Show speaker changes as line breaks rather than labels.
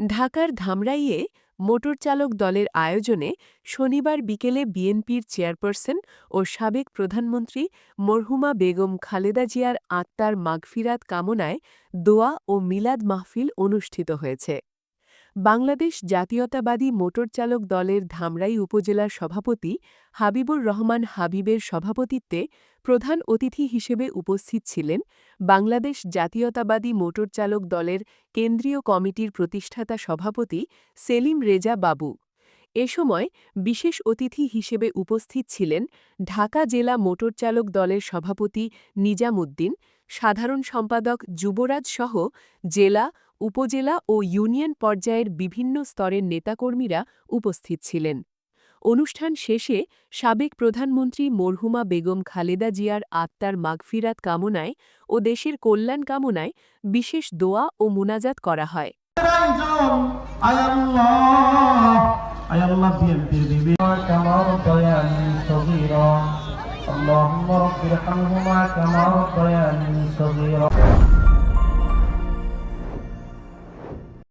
ঢাকার ধামরাইয়ে মোটর চালক দলের আয়োজনে শনিবার বিকেলে বিএনপির চেয়ারপারসন ও সাবেক প্রধানমন্ত্রী মরহুমা বেগম খালেদা জিয়ার আত্মার মাগফিরাত কামনায় দোয়া ও মিলাদ মাহফিল অনুষ্ঠিত হয়েছে। বাংলাদেশ জাতীয়তাবাদী মোটর চালক দলের ধামরাই উপজেলার সভাপতি হাবিবুর রহমান হাবিবের সভাপতিত্বে প্রধান অতিথি হিসেবে উপস্থিত ছিলেন বাংলাদেশ জাতীয়তাবাদী মোটর চালক দলের কেন্দ্রীয় কমিটির প্রতিষ্ঠাতা সভাপতি সেলিম রেজা বাবু। এ সময় বিশেষ অতিথি হিসেবে উপস্থিত ছিলেন ঢাকা জেলা মোটর চালক দলের সভাপতি নিজামুদ্দিন, সাধারণ সম্পাদক যুবরাজ সহ জেলা উপজেলা ও ইউনিয়ন পর্যায়ের বিভিন্ন স্তরের নেতাকর্মীরা উপস্থিত ছিলেন অনুষ্ঠান শেষে সাবেক প্রধানমন্ত্রী মরহুমা বেগম খালেদা জিয়ার আত্মার মাগফিরাত কামনায় ও দেশের কল্যাণ কামনায় বিশেষ দোয়া ও মুনাজাত করা হয়
একজন আয়াল্লাহ আয়াল্লাহ বিএনপির বিবি
كما ربياني صغيرا اللهم رب ارحمهما كما ربياني صغيرا